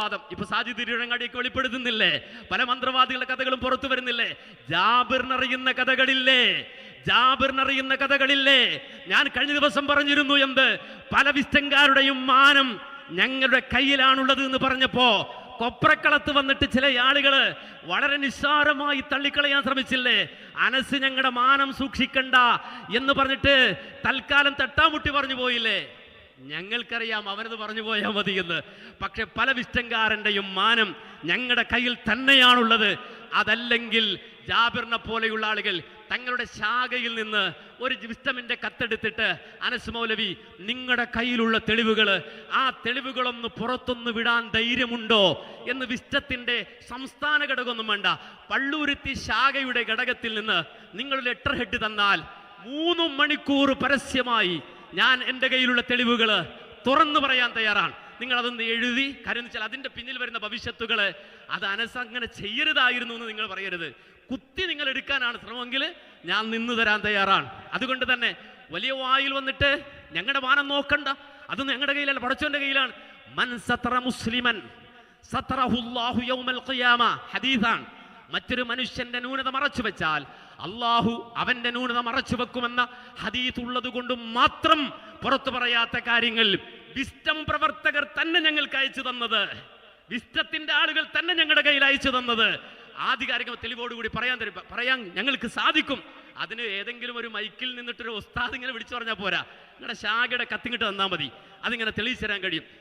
വാദം ഇപ്പൊ സാജിദ് തിരുവങ്ങാടിയൊക്കെ വെളിപ്പെടുത്തുന്നില്ലേ? പല മന്ത്രവാദികളുടെ കഥകളും പുറത്തു വരുന്നില്ലേ? ജാബിറിനറിയുന്ന കഥകളില്ലേ? ജാബിറിനറിയുന്ന കഥകളില്ലേ? ഞാൻ കഴിഞ്ഞ ദിവസം പറഞ്ഞിരുന്നു എന്ത്? പല വിസ്റ്റങ്കാരുടെയും മാനം ഞങ്ങളുടെ കയ്യിലാണുള്ളത് എന്ന് പറഞ്ഞപ്പോ കൊപ്രക്കളത്ത് വന്നിട്ട് ചില ആളുകൾ വളരെ നിസ്സാരമായി തള്ളിക്കളയാൻ ശ്രമിച്ചില്ലേ? അനസ് ഞങ്ങളുടെ മാനം സൂക്ഷിക്കണ്ട എന്ന് പറഞ്ഞിട്ട് തൽക്കാലം തട്ടാമുട്ടി പറഞ്ഞു പോയില്ലേ? ഞങ്ങൾക്കറിയാം അവനത് പറഞ്ഞു പോയാൽ മതി എന്ന്. പക്ഷെ പല വിഷ്ടങ്കാരന്റെയും മാനം ഞങ്ങളുടെ കയ്യിൽ തന്നെയാണുള്ളത്. അതല്ലെങ്കിൽ ജാബിറിനെ പോലെയുള്ള ആളുകൾ തങ്ങളുടെ ശാഖയിൽ നിന്ന് ഒരു വിസ്റ്റമിന്റെ കത്തെടുത്തിട്ട് അനസ് മൗലവി നിങ്ങളുടെ കയ്യിലുള്ള തെളിവുകൾ ആ തെളിവുകളൊന്ന് പുറത്തൊന്ന് വിടാൻ ധൈര്യമുണ്ടോ? എന്ന് വിസ്റ്റത്തിന്റെ സംസ്ഥാന ഘടകമൊന്നും വേണ്ട. പള്ളൂരുത്തി ശാഖയുടെ ഘടകത്തിൽ നിന്ന് നിങ്ങൾ ലെറ്റർ ഹെഡ് തന്നാൽ മൂന്ന് മണിക്കൂർ പരസ്യമായി ഞാൻ എന്റെ കയ്യിലുള്ള തെളിവുകൾ തുറന്നു പറയാൻ തയ്യാറാണ്. നിങ്ങൾ അതൊന്ന് എഴുതി കാര്യം വെച്ചാൽ അതിന്റെ പിന്നിൽ വരുന്ന ഭവിഷ്യത്തുകൾ അത് അനസ് അങ്ങനെ ചെയ്യരുതായിരുന്നു എന്ന് നിങ്ങൾ പറയരുത്. കുത്തി നിങ്ങൾ എടുക്കാനാണ് ശ്രമമെങ്കിൽ ഞാൻ നിന്ന് തരാൻ തയ്യാറാണ്. അതുകൊണ്ട് തന്നെ വലിയ വായിൽ വന്നിട്ട് ഞങ്ങളുടെ മാനം നോക്കണ്ട. അത് ഞങ്ങളുടെ കയ്യിലല്ല പടച്ചോന്റെ കയ്യിലാണ്. മൻ സത്ര മുസ്ലിമൻ സത്രഹുല്ലാഹു യൗമൽ ഖിയാമ. ഹദീസാണ്. മറ്റൊരു മനുഷ്യന്റെ ന്യൂനത മറച്ചു വെച്ചാൽ അള്ളാഹു അവന്റെ ന്യൂനത മറച്ചു വെക്കുമെന്ന ഹദീത് ഉള്ളത് കൊണ്ട് മാത്രം പുറത്തു പറയാത്ത കാര്യങ്ങൾ. വിസ്റ്റം പ്രവർത്തകർ തന്നെ ഞങ്ങൾക്ക് അയച്ചു തന്നത്. വിസ്റ്റത്തിന്റെ ആളുകൾ തന്നെ ഞങ്ങളുടെ കയ്യിൽ അയച്ചു തന്നത്. ആധികാരിക തെളിവോടുകൂടി പറയാൻ തരും. പറയാൻ ഞങ്ങൾക്ക് സാധിക്കും. അതിന് ഏതെങ്കിലും ഒരു മൈക്കിൽ നിന്നിട്ടൊരു ഉസ്താദ് ഇങ്ങനെ വിളിച്ചു പറഞ്ഞാൽ പോരാ. നിങ്ങളുടെ ശാഖയുടെ കത്തിങ്ങിട്ട് തന്നാൽ മതി. അതിങ്ങനെ തെളിയിച്ചു തരാൻ കഴിയും.